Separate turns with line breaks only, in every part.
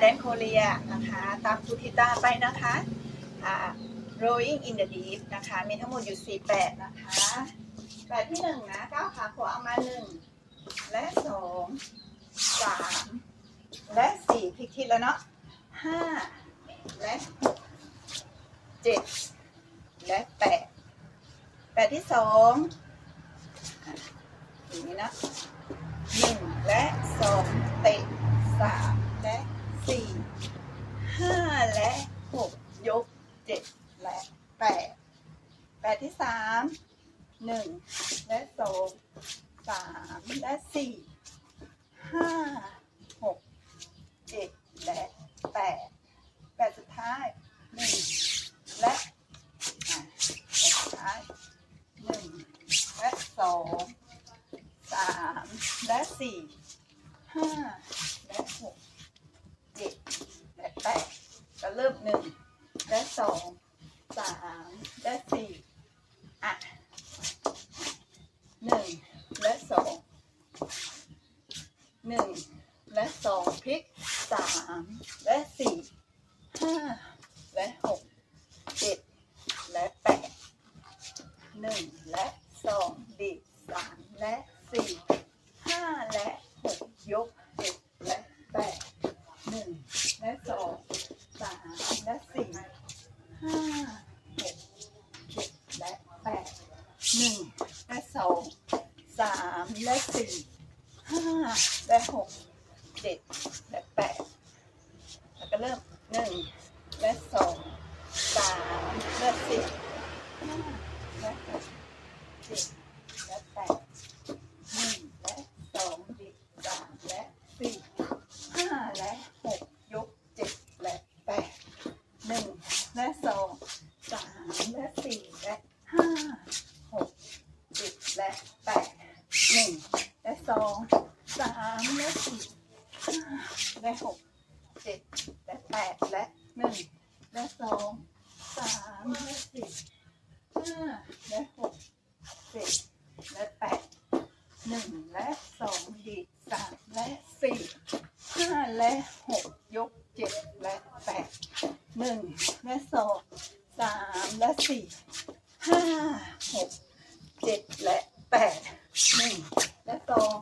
แดนโคเรียนะคะ ตามคูทิต้าไปนะคะอ่า rowing in the deep นะคะ มีทั้งหมดอยู่ 4 8 นะคะแปดที่ 1 นะก้าวขาขวาออกมา 1 และ 2 3 และ 4 พลิกทิศแล้วเนาะ5และ 6 7 และ 8 8 ที่ 2อะอย่างนี้นะหนึ่งและสองเตะสามและสี่ห้าและ หกยกเจ็ดและแปดแปดที่สามหนึ่งและสองสามและสี่ห้าหกเจ็ดและแปดแปดสุดท้ายหนึ่งและแปดสุดท้ายหนึ่งและสองสามและสี่ห้าและหกเจ็ดและแปดก็เริ่มหนึ่งและ สองสามและสี่อะหนึ่งและสองหนึ่งและสองพลิกสามและสี่ห้าและหกเจ็ดและแปดหนึ่งและสองดีดสามและสี่ห้าและหกยกเจ็ดและแปดหนึ่งและสองสามและสี่ห้าหกเจ็ดและแปด หนึ่งและสองสามและสี่ห้าและหกเจ็ดและแปดแล้วก็เริ่มหนึ่งและสองสามและสี่ห้าและหกเจ็ดและแปดหนึ่งและสองสามและสี่ห้าและหกยกเจ็ดและแปดหนึ่งและสองสามและห้าหกเจ็ด และแปดหนึ่งและสองสามและสี่และหกเจ็ดและแปดและหนึ่งและสองสามและสี่ห้าและหกเจ็ดและแปดหนึ่งและสองดีสามและสี่ห้าและหกยกเจ็ดและแปดหนึ่งและสองสามและสี่ห้าหก เจ็ดและแปดหนึ่งและสอง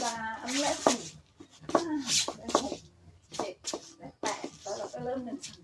สามและสี่ห้าและหกเจ็ดและแปดแล้วเราก็เริ่มหนึ่งง